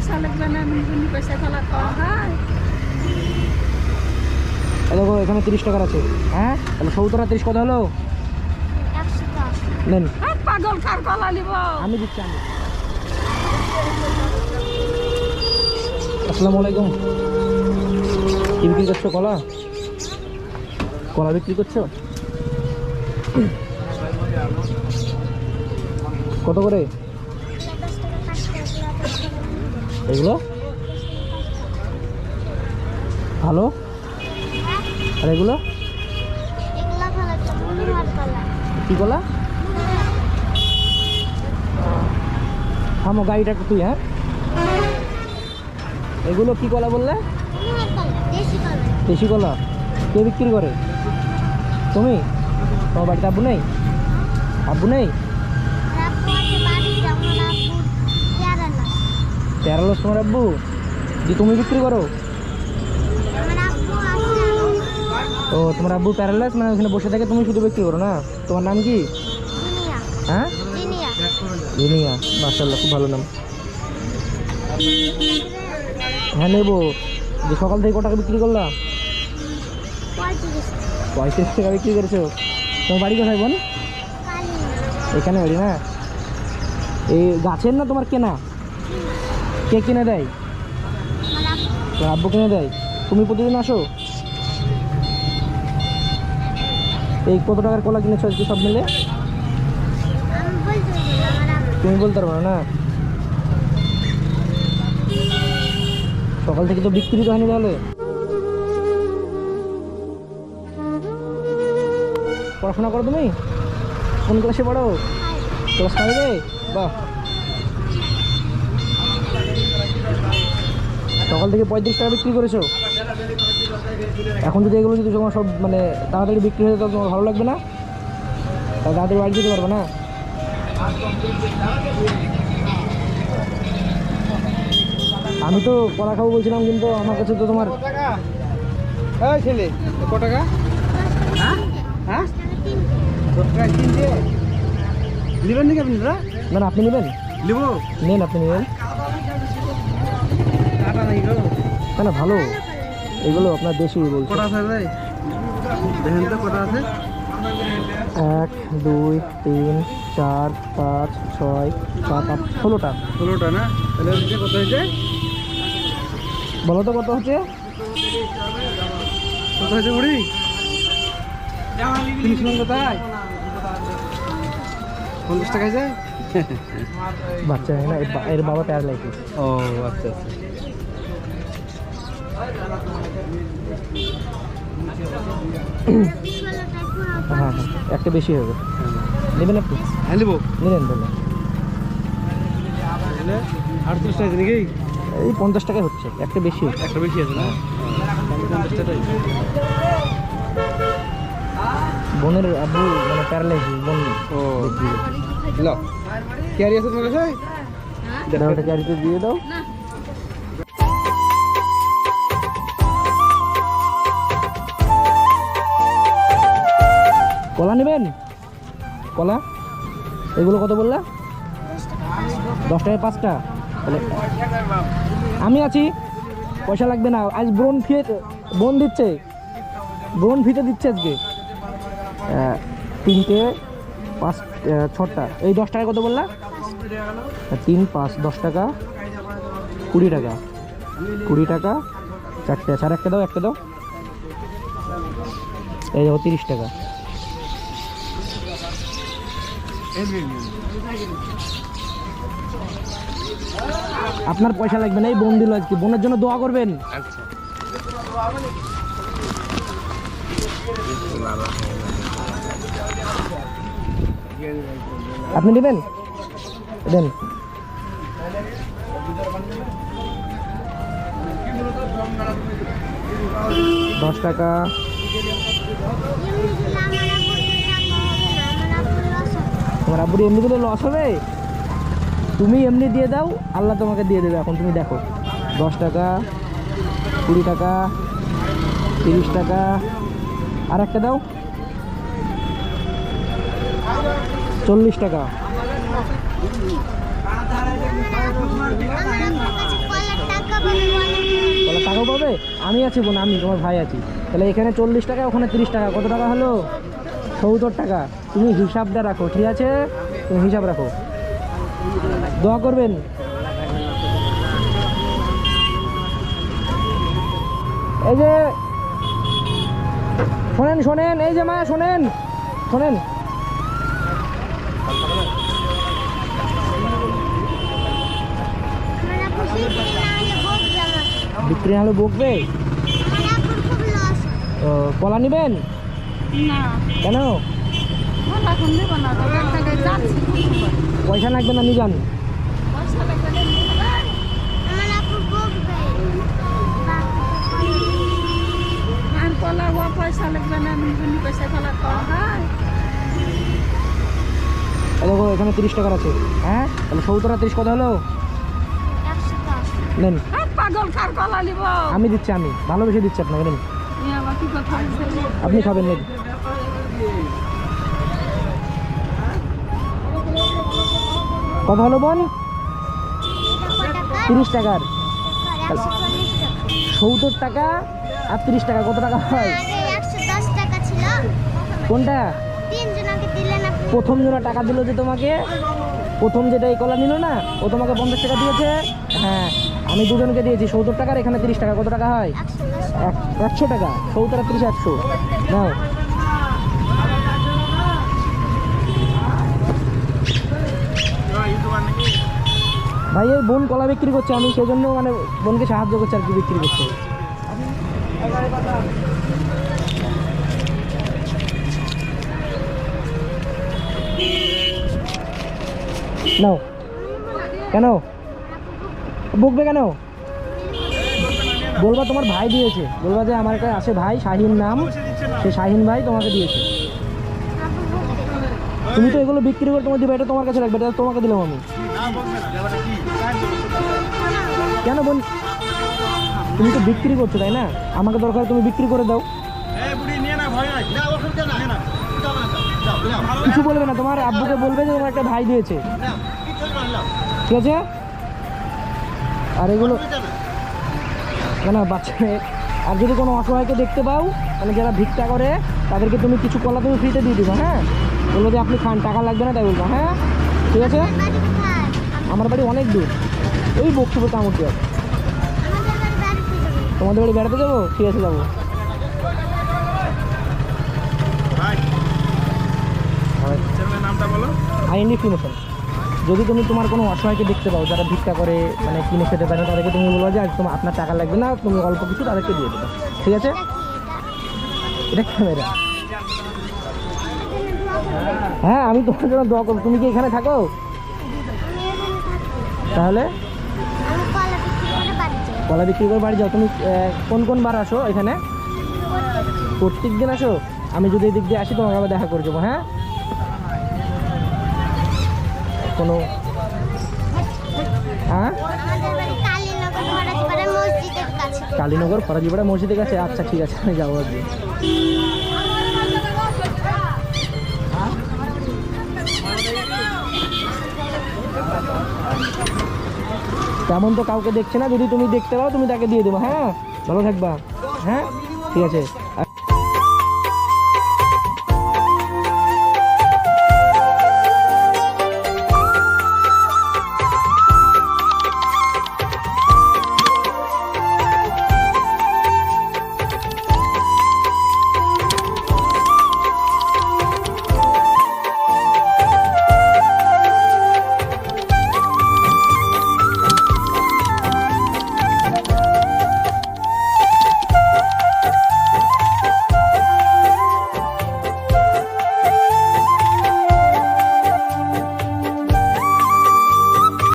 পয়সা লাগবে না এমনি এমনি পয়সা ফেলা খাওয়া হয়। দেখো এখানে তিরিশ টাকার আছে। হ্যাঁ? তাহলে সত্তর আর তিরিশ কত হলো? নেন। পাগল কার গলা নিব? আমি দিচ্ছি আমি আসসালামু আলাইকুম কি বিক্রি করছ কলা? কলা বিক্রি করছ? কত করে? এগুলো? ভালো? আর এগুলো? কি কলা? থামো, গাড়িটা তুই হ্যাঁ? এগুলো কি কলা বললে? দেশি কলা। কে বিক্রি করে? তুমি? তোমার বাড়িতে আব্বু নেই? আব্বু নেই? তেরো লস তোমার আব্বু যে তুমি বিক্রি করো। ও, তোমার আব্বু প্যারালাইস মানে ওখানে বসে থাকে, তুমি শুধু বিক্রি করো না? তোমার নাম কি? হ্যাঁ? জিনিয়া। মার্শাল্লাহ খুব ভালো নাম। হ্যাঁ নেব। যে সকাল থেকে কটাকা বিক্রি করলা? পঁয়ত্রিশ টাকা বিক্রি করেছ। তোমার বাড়ি কোথায় বোন? এখানে বাড়ি না? এই গাছের না তোমার কেনা? কে কিনে দেয়? তোর আব্বু কিনে দেয়? তুমি প্রতিদিন আসো? এই কত টাকার কলা কিনেছো আজকে সব মিলে? তুমি বলতে পারব না? না সকাল থেকে তো বিক্রি তো হয়নি তাহলে। পড়াশোনা করো তুমি? কোন ক্লাসে পড়ো? ক্লাস ফাইভে বাহ। সকাল থেকে পঁয়ত্রিশ টাকা বিক্রি করেছ? এখন যদি এগুলো যদি তোমার সব মানে তাড়াতাড়ি বিক্রি হয়ে যেত তোমার ভালো লাগবে না? তাহলে তাড়াতাড়ি বাড়ি যেতে পারবে না? আমি তো কলা খাব বলছিলাম কিন্তু আমার কাছে তো তোমার ছেলে ক টাকা? হ্যাঁ? হ্যাঁ? নেবেন নাকি আপনি না আপনি নেবেন? নেব। নেন আপনি নেবেন। না না ভালো। এগুলো আপনার দেশি বলছি। কটা আছে ভাই? দেখেন তো কটা আছে। এক দুই তিন চার পাঁচ ছয় সাত আট ষোলোটা। ষোলোটা না? তাহলে কত হয়েছে? বলো তো কত হচ্ছে? কত হয়েছে বুড়ি? তিরিশ মন কোথায় পঞ্চাশ টাকা যায় বাচ্চা হয় না এর বাবা প্যারালাইসিস ও আচ্ছা আচ্ছা। হ্যাঁ হ্যাঁ একটা বেশি হবে। নেবেন আপনি হ্যাঁ নেব। নেবেন তাহলে তাহলে আটত্রিশ টাকা নাকি? এই পঞ্চাশ টাকায় হচ্ছে একটা বেশি একটা বেশি আছে না? বোনের আব্বু মানে প্যারালাইসিস বোন ও। ল ক্যারি আছে তোমার কাছে? দাও গাড়িতে দিয়ে দাও। কলা নেবেন? কলা? এগুলো কত বললা? দশ টাকায় পাঁচটা আমি আছি। পয়সা লাগবে না। আজ ব্রন ফিয়ে বোন দিচ্ছে। ব্রন ফিতে দিচ্ছে আজকে। তিনটে, পাঁচ ছটা। এই দশ টাকা কত বললা? তিন, পাঁচ, দশ টাকা। কুড়ি টাকা। কুড়ি টাকা। চারটে চার একটা দাও একটা দাও। এই দেখো, তিরিশ টাকা। আপনার পয়সা লাগবে না, এই বোন দিল আজকে। বোনের জন্য দোয়া করবেন? আপনি নেবেন? দেন। দশ টাকা। তোমার এমনি দিলে লস হবে। তুমি এমনি দিয়ে দাও, আল্লাহ তোমাকে দিয়ে দেবে। এখন তুমি দেখো, দশ টাকা, কুড়ি টাকা, তিরিশ টাকা আর একটা দাও। চল্লিশ টাকা। টাকাও পাবে? আমি আছি বোন, আমি, তোমার ভাই আছি। তাহলে এখানে চল্লিশ টাকা, ওখানে তিরিশ টাকা। কত টাকা হলো? সত্তর টাকা। তুমি হিসাবটা রাখো ঠিক আছে? তুমি হিসাব রাখো। দোয়া করবেন? এই যে শোনেন শোনেন এই যে মা শোনেন শোনেন। বিক্রি হলে বকবে? ও, কলা নেবেন? না। কেন। পয়সা লাগবে না নিজান? পয়সা লাগবে না, পয়সা হয়? দেখো এখানে তিরিশ টাকার আছে। হ্যাঁ? তাহলে সত্তর তিরিশ কত হলো? নেন। আর পাগল কার কলা নিব? আমি দিচ্ছি আমি। ভালোবেসে দিচ্ছি আপনাকে নেন। আপনি খাবেন নেন কত হলো বোন। তিরিশ টাকার। সত্তর টাকা আর তিরিশ টাকা কত টাকা হয়? কোনটা? প্রথম জোড়া টাকা দিল যে তোমাকে। প্রথম যেটা এই কলা নিল না, ও তোমাকে পঞ্চাশ টাকা দিয়েছে। হ্যাঁ আমি দুজনকে দিয়েছি, সত্তর টাকার, এখানে তিরিশ টাকা, কত টাকা হয়? এক- একশো টাকা, সত্তর তিরিশ, একশো। নাও। ভাই এই বোন কলা বিক্রি করছে, আমি সেই জন্য মানে বোনকে সাহায্য করছি আর কি বিক্রি করতে নাও। কেন? বকবে কেন? বলবা তোমার ভাই দিয়েছে। বলবা যে আমার কাছে আছে ভাই, শাহিন নাম। সে শাহিন ভাই তোমাকে দিয়েছে। তুমি তো এগুলো বিক্রি করে তোমার দিবে, এটা তোমার কাছে রাখবে, এটা তোমাকে দিলাম আমি। কেন বোন তুমি তো বিক্রি করছ, তাই না? আমাকে দরকার তুমি বিক্রি করে দাও। কিছু বলবে না, তোমার আব্বুকে বলবে যে তোমার একটা ভাই দিয়েছে। ঠিক আছে? আর এগুলো না না, বাচ্চা আর যদি কোনো অসহায়কে দেখতে পাও মানে যারা ভিক্ষা করে, তাদেরকে তুমি কিছু কলা তুমি ফ্রিতে দিয়ে দিবা হ্যাঁ? বলব যে আপনি খান, টাকা লাগবে না, তাই বলব হ্যাঁ? ঠিক আছে? আমার বাড়ি অনেক দূর। ওই বক্সপুর কামড় তোমাদের বাড়ি বেড়াতে যাব? ঠিক আছে, যাব। নামটা বলো। যদি তুমি তোমার কোনো অসহায়কে দেখতে পাও, যারা ভিক্ষা করে মানে কিনে খেতে পারে, তাদেরকে তুমি বলব যে, আজ তোমার, আপনার টাকা লাগবে না, তুমি অল্প কিছু তাদেরকে দিয়ে দেবে। ঠিক আছে? এটা ক্যামেরা। হ্যাঁ আমি তোমার জন্য দোয়া করব। তুমি কি এখানে থাকো? তাহলে? কলা বিক্রি করে বাড়ি যাও। তুমি কোন কোন বার আসো এখানে? প্রত্যেক দিন আসো? আমি যদি এদিক দিয়ে আসি, তোমাকে আবার দেখা করে যাব হ্যাঁ? কোনো হ্যাঁ? কালীনগর, ফরাজিপাড়া মসজিদের কাছে। আচ্ছা ঠিক আছে, আমি যাব তেমন তো কাউকে দেখছে না? যদি তুমি দেখতে পাও, তুমি তাকে দিয়ে দেবো। হ্যাঁ? ভালো থাকবা। হ্যাঁ? ঠিক আছে।